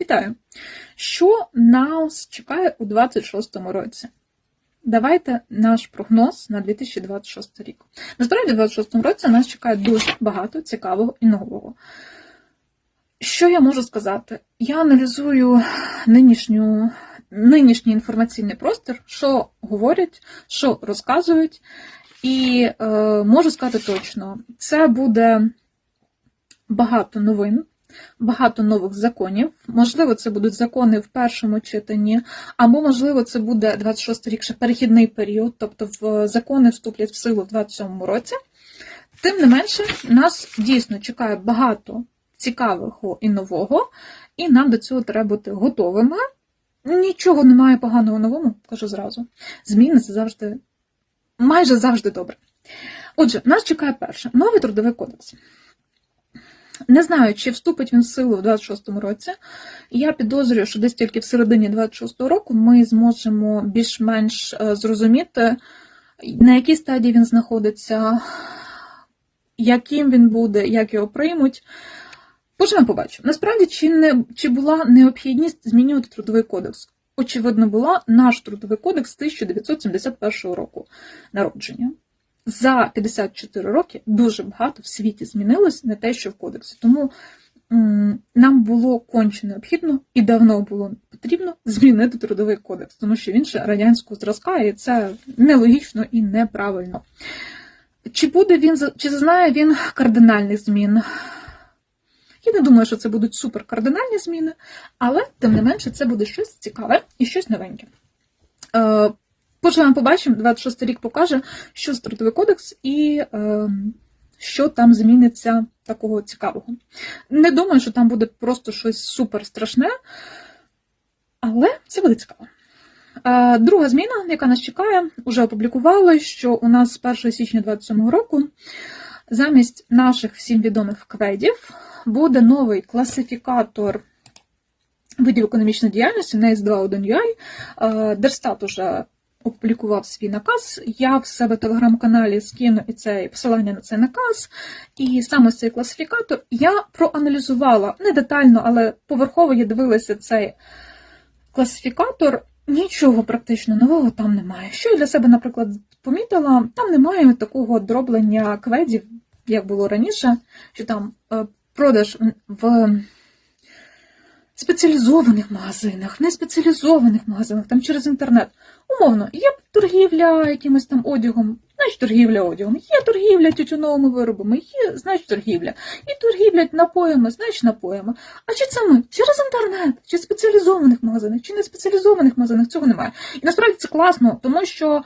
Вітаю! Що нас чекає у 2026 році? Давайте наш прогноз на 2026 рік. Насправді, у 2026 році нас чекає дуже багато цікавого і нового. Що я можу сказати? Я аналізую нинішню, нинішній інформаційний простір, що говорять, що розказують, і е, можу сказати точно, це буде багато новин багато нових законів. Можливо, це будуть закони в першому читанні, або, можливо, це буде 26 рік ще перехідний період, тобто в закони вступлять в силу в 27 році. Тим не менше, нас дійсно чекає багато цікавого і нового, і нам до цього треба бути готовими. Нічого немає поганого новому, кажу зразу. Зміни це завжди, майже завжди добре. Отже, нас чекає перше новий трудовий кодекс. Не знаю, чи вступить він в силу в 26-му році. Я підозрюю, що десь тільки в середині 26-го року ми зможемо більш-менш е, зрозуміти, на якій стадії він знаходиться, яким він буде, як його приймуть. Поживемо побачимо. Насправді, чи не чи була необхідність змінювати трудовий кодекс? Очевидно, була наш трудовий кодекс 1971 року народження за 54 роки дуже багато в світі змінилось, не те, що в кодексі. Тому нам було конче необхідно і давно було потрібно змінити трудовий кодекс, тому що він ще радянського зразка, і це нелогічно і неправильно. Чи буде він чи зазнає він кардинальних змін? Я не думаю, що це будуть суперкардинальні зміни, але тим не менше це буде щось цікаве і щось новеньке. Поживемо, побачимо, 26 рік покаже, що з трудовий кодекс і е, що там зміниться такого цікавого. Не думаю, що там буде просто щось супер страшне, але це буде цікаво. Е, друга зміна, яка нас чекає, вже опублікували, що у нас з 1 січня 2027 року замість наших всім відомих кведів буде новий класифікатор. Видів економічної діяльності NACE 2.1UI. Дерстат уже опублікував свій наказ. Я в себе в телеграм-каналі скину і це посилання на цей наказ. І саме цей класифікатор я проаналізувала не детально, але поверхово я дивилася цей класифікатор. Нічого практично нового там немає. Що я для себе, наприклад, помітила, там немає такого дроблення кведів, як було раніше, що там е, продаж в спеціалізованих магазинах, в неспеціалізованих магазинах, там через інтернет. Умовно, є торгівля якимось там одягом, значить торгівля одягом, є торгівля тютюновими виробами, є, значить торгівля. І торгівля напоями, значить напоями. А чи це ми? Через інтернет, чи спеціалізованих магазинах, чи не спеціалізованих магазинах, цього немає. І насправді це класно, тому що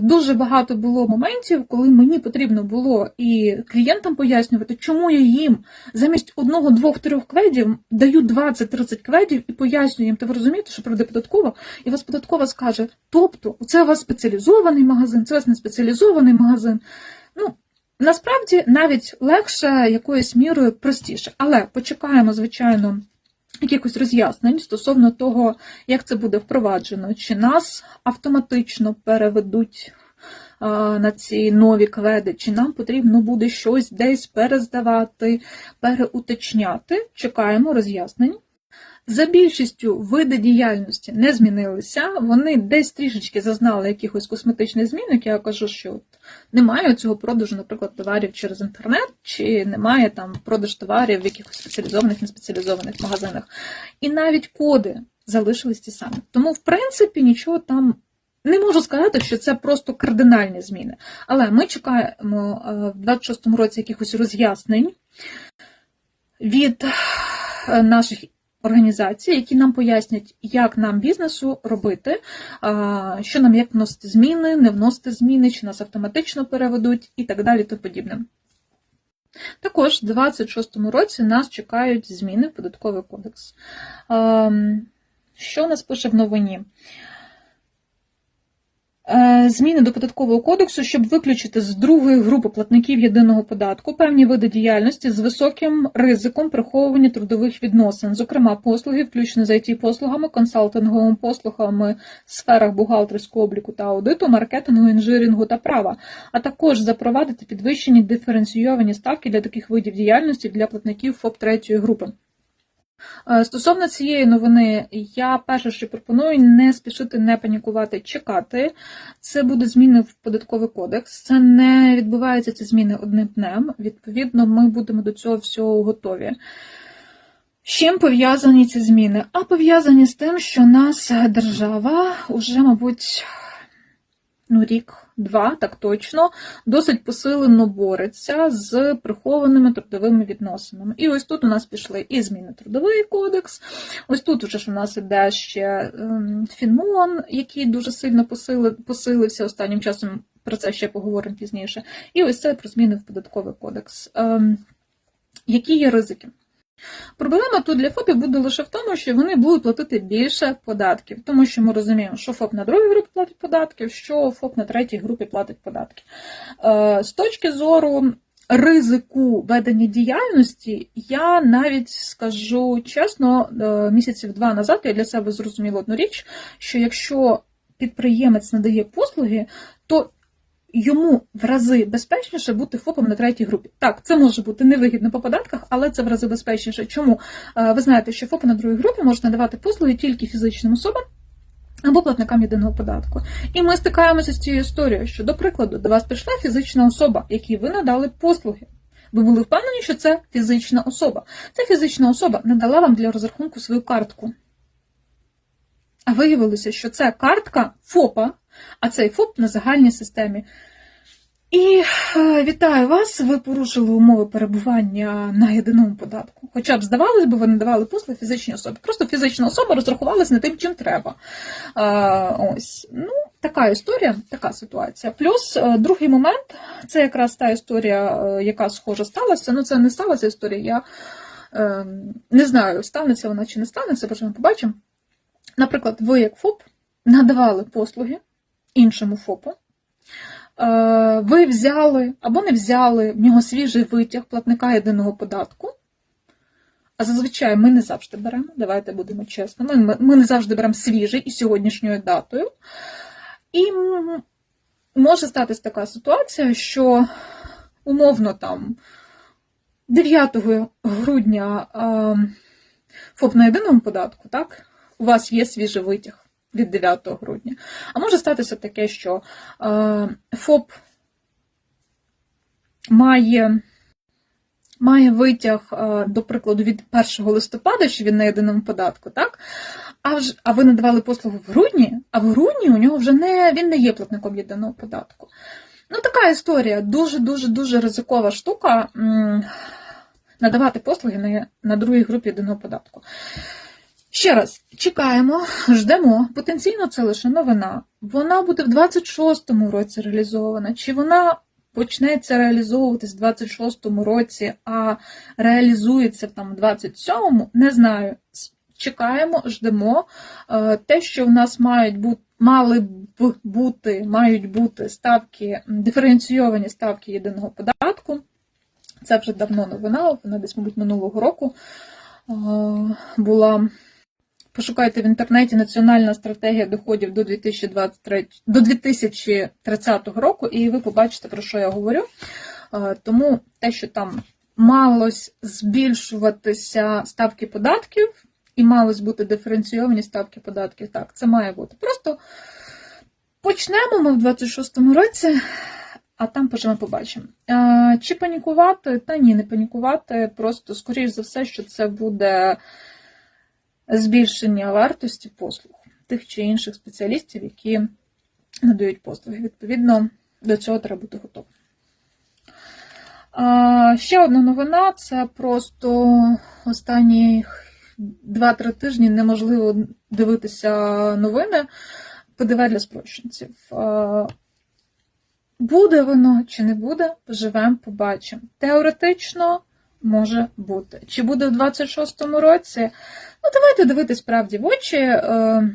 дуже багато було моментів, коли мені потрібно було і клієнтам пояснювати, чому я їм замість одного, двох, трьох кведів даю 20-30 кведів і пояснюю їм, та ви розумієте, що прийде податкова, і вас податкова скаже: тобто, це у вас спеціалізований магазин, це у вас не спеціалізований магазин. Ну, Насправді навіть легше якоюсь мірою простіше, але почекаємо, звичайно якихось роз'яснень стосовно того, як це буде впроваджено, чи нас автоматично переведуть на ці нові кведи, чи нам потрібно буде щось десь перездавати, переуточняти. Чекаємо роз'яснень. За більшістю види діяльності не змінилися, вони десь трішечки зазнали якихось косметичних змін, як я кажу, що от немає цього продажу, наприклад, товарів через інтернет, чи немає там продаж товарів в якихось спеціалізованих, неспеціалізованих магазинах. І навіть коди залишились ті самі. Тому, в принципі, нічого там. Не можу сказати, що це просто кардинальні зміни. Але ми чекаємо е, в 26-му році якихось роз'яснень від е, наших організації, які нам пояснять, як нам бізнесу робити, що нам як вносити зміни, не вносити зміни, чи нас автоматично переведуть і так далі. то подібне. Також в 2026 році нас чекають зміни в податковий кодекс. Що нас пише в новині? Е, зміни до податкового кодексу, щоб виключити з другої групи платників єдиного податку певні види діяльності з високим ризиком приховування трудових відносин, зокрема послуги, включно з it послугами, консалтинговими послугами в сферах бухгалтерського обліку та аудиту, маркетингу, інжирингу та права, а також запровадити підвищені диференційовані ставки для таких видів діяльності для платників ФОП третьої групи. Е, Стосовно цієї новини, я перше, що пропоную, не спішити, не панікувати, чекати. Це будуть зміни в податковий кодекс. Це не відбуваються ці зміни одним днем. Відповідно, ми будемо до цього всього готові. З чим пов'язані ці зміни? А пов'язані з тим, що нас держава уже, мабуть, ну, рік-два, так точно, досить посилено бореться з прихованими трудовими відносинами. І ось тут у нас пішли і зміни трудовий кодекс. Ось тут вже ж у нас іде ще ем, Фінмон, який дуже сильно посилився останнім часом. Про це ще поговоримо пізніше. І ось це про зміни в податковий кодекс. Ем, які є ризики? Проблема тут для ФОПів буде лише в тому, що вони будуть платити більше податків, тому що ми розуміємо, що ФОП на другій групі платить податків, що ФОП на третій групі платить податки. Е, З точки зору ризику ведення діяльності, я навіть скажу чесно, е, місяців два назад я для себе зрозуміла одну річ, що якщо підприємець надає послуги, то йому в рази безпечніше бути ФОПом на третій групі. Так, це може бути невигідно по податках, але це в рази безпечніше. Чому? Е, Ви знаєте, що ФОПи на другій групі можуть надавати послуги тільки фізичним особам або платникам єдиного податку. І ми стикаємося з цією історією, що, до прикладу, до вас прийшла фізична особа, якій ви надали послуги. Ви були впевнені, що це фізична особа. Ця фізична особа надала вам для розрахунку свою картку. А виявилося, що це картка ФОПа, а цей ФОП на загальній системі. І е, вітаю вас, ви порушили умови перебування на єдиному податку. Хоча б здавалось би, ви не давали послуги фізичній особі. Просто фізична особа розрахувалася не тим, чим треба. Е, ось, ну, така історія, така ситуація. Плюс е, другий момент це якраз та історія, яка схоже сталася. Ну, це не сталася історія. Я не знаю, станеться вона чи не станеться, бо ми побачимо. Наприклад, ви, як ФОП, надавали послуги іншому ФОПу. Е, Ви взяли або не взяли в нього свіжий витяг платника єдиного податку. А зазвичай ми не завжди беремо, давайте будемо чесними. Ми, ми не завжди беремо свіжий і сьогоднішньою датою. І може статись така ситуація, що умовно там 9 грудня ФОП на єдиному податку, так? У вас є свіжий витяг від 9 грудня. А може статися таке, що е, ФОП має, має витяг, е, до прикладу, від 1 листопада, що він на єдиному податку, так? А, вже, а ви надавали послугу в грудні, а в грудні у нього вже не, він не є платником єдиного податку. Ну, така історія. Дуже-дуже дуже ризикова штука надавати послуги на, на другій групі єдиного податку. Ще раз, чекаємо, ждемо. Потенційно це лише новина. Вона буде в 26-му році реалізована. Чи вона почнеться реалізовуватись в 26-му році, а реалізується там в 27-му, не знаю. Чекаємо, ждемо. Е, Те, що в нас мають бути. Мали б бути, мають бути ставки, диференційовані ставки єдиного податку. Це вже давно новина, вона десь, мабуть, минулого року е, була. Пошукайте в інтернеті Національна стратегія доходів до 2023, до 2030 року, і ви побачите, про що я говорю. Е, Тому те, що там малось збільшуватися ставки податків, і малось бути диференційовані ставки податків, так, це має бути. Просто почнемо ми в 26-му році, а там поживемо побачимо. Е, Чи панікувати? Та ні, не панікувати. Просто, скоріш за все, що це буде збільшення вартості послуг тих чи інших спеціалістів, які надають послуги. Відповідно, до цього треба бути готовим. Ще одна новина це просто останні 2-3 тижні неможливо дивитися новини ПДВ для спрощенців. Буде воно чи не буде, поживемо, побачимо. Теоретично може бути. Чи буде в 26-му році? Ну, давайте дивитись справді в очі. Е,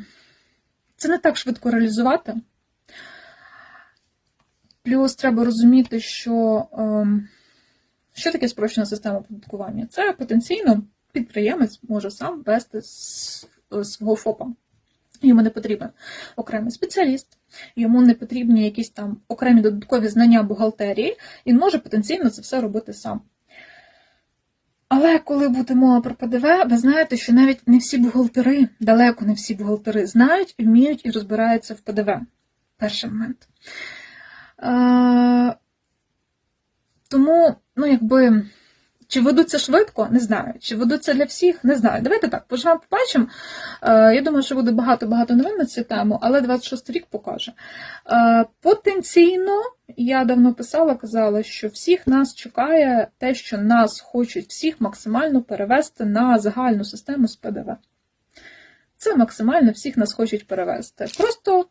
Це не так швидко реалізувати. Плюс треба розуміти, що е, що таке спрощена система оподаткування? Це потенційно підприємець може сам вести свого ФОПа. Йому не потрібен окремий спеціаліст, йому не потрібні якісь там окремі додаткові знання бухгалтерії, він може потенційно це все робити сам. Але коли буде мова про ПДВ, ви знаєте, що навіть не всі бухгалтери, далеко не всі бухгалтери знають, вміють і розбираються в ПДВ. Перший момент. Е, тому, ну, якби, чи ведуться швидко, не знаю. Чи ведуться для всіх, не знаю. Давайте так, поживемо, побачимо. Е, я думаю, що буде багато-багато новин на цю тему, але 26 рік покаже. Е, потенційно, я давно писала, казала, що всіх нас чекає те, що нас хочуть всіх максимально перевести на загальну систему з ПДВ. Це максимально всіх нас хочуть перевести. Просто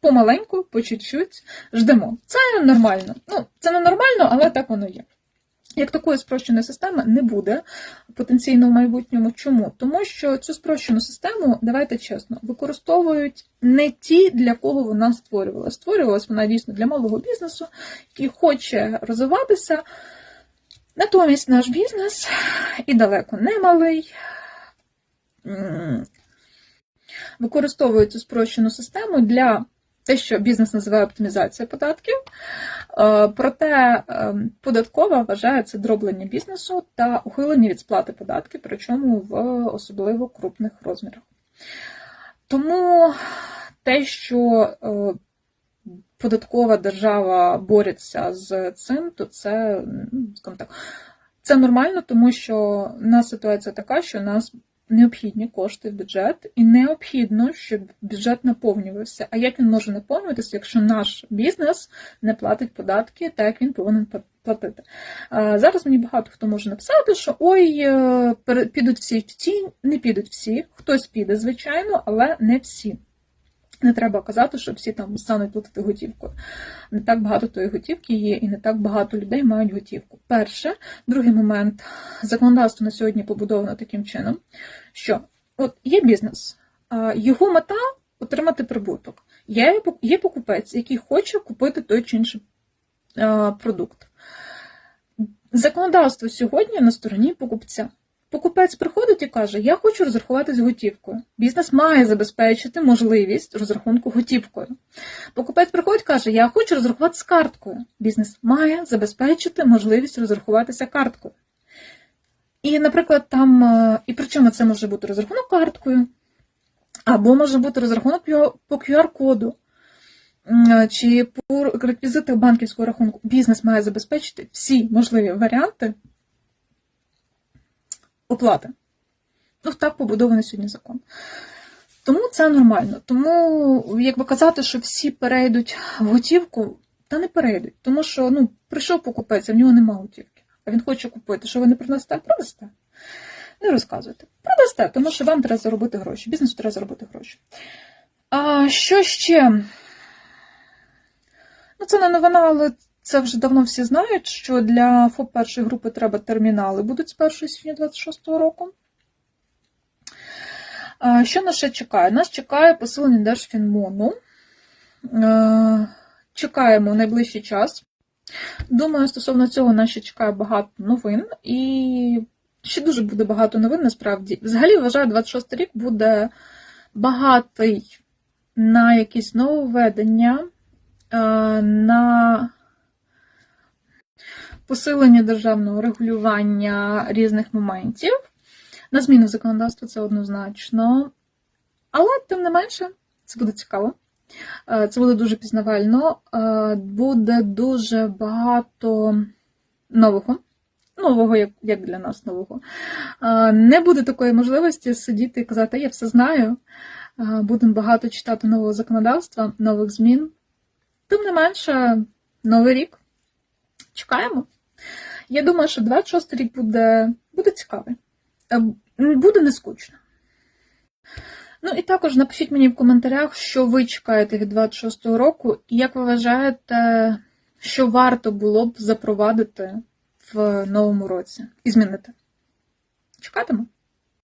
помаленьку, по чуть-чуть ждемо. Це нормально. Ну, це не нормально, але так воно є. Як такої спрощеної системи не буде потенційно в майбутньому. Чому? Тому що цю спрощену систему, давайте чесно, використовують не ті, для кого вона створювалася. Створювалася вона дійсно для малого бізнесу, який хоче розвиватися. Натомість наш бізнес і далеко не малий. Використовують цю спрощену систему для те, що бізнес називає оптимізація податків. Е, Проте е, податкова вважає це дроблення бізнесу та ухилення від сплати податків, причому в особливо крупних розмірах. Тому те, що е, податкова держава бореться з цим, то це, ну, скажімо так, це нормально, тому що у нас ситуація така, що у нас необхідні кошти в бюджет, і необхідно, щоб бюджет наповнювався. А як він може наповнюватися, якщо наш бізнес не платить податки, так він повинен платити? Зараз мені багато хто може написати, що ой, е, підуть всі в не підуть всі. Хтось піде, звичайно, але не всі. Не треба казати, що всі там стануть платити готівкою. Не так багато тої готівки є, і не так багато людей мають готівку. Перше, другий момент, законодавство на сьогодні побудовано таким чином, що от є бізнес, його мета отримати прибуток. Є, є покупець, який хоче купити той чи інший продукт. Законодавство сьогодні на стороні покупця. Покупець приходить і каже, я хочу розрахуватись готівкою. Бізнес має забезпечити можливість розрахунку готівкою. Покупець приходить і каже, я хочу розрахуватися карткою. Бізнес має забезпечити можливість розрахуватися карткою. І, наприклад, там, е, і причому це може бути розрахунок карткою, або може бути розрахунок по QR-коду, чи по реквізитах банківського рахунку. Бізнес має забезпечити всі можливі варіанти оплати. Ну, так побудований сьогодні закон. Тому це нормально. Тому, якби казати, що всі перейдуть в готівку, та не перейдуть. Тому що ну, прийшов покупець, а в нього немає готівки. А він хоче купити. Що ви не принесете? Продасте. Не розказуйте. Продасте, тому що вам треба заробити гроші. Бізнесу треба заробити гроші. А що ще? Ну, це не новина, але це вже давно всі знають, що для ФОП першої групи треба термінали будуть з 1 січня 2026 року. Що нас ще чекає? Нас чекає посилення Держфінмону. Чекаємо найближчий час. Думаю, стосовно цього нас ще чекає багато новин. І ще дуже буде багато новин, насправді. Взагалі, вважаю, 26 рік буде багатий на якісь нововведення, на посилення державного регулювання різних моментів. На зміну законодавства це однозначно. Але, тим не менше, це буде цікаво. Е, це буде дуже пізнавально, е, буде дуже багато нового. Нового, як як для нас нового. Е, не буде такої можливості сидіти і казати, я все знаю. Будемо багато читати нового законодавства, нових змін. Тим не менше, новий рік. Чекаємо. Я думаю, що 26 рік буде буде цікавий, е, буде не скучно. Ну і також напишіть мені в коментарях, що ви чекаєте від 26-го року, і як ви вважаєте, що варто було б запровадити в новому році і змінити. Чекатиму.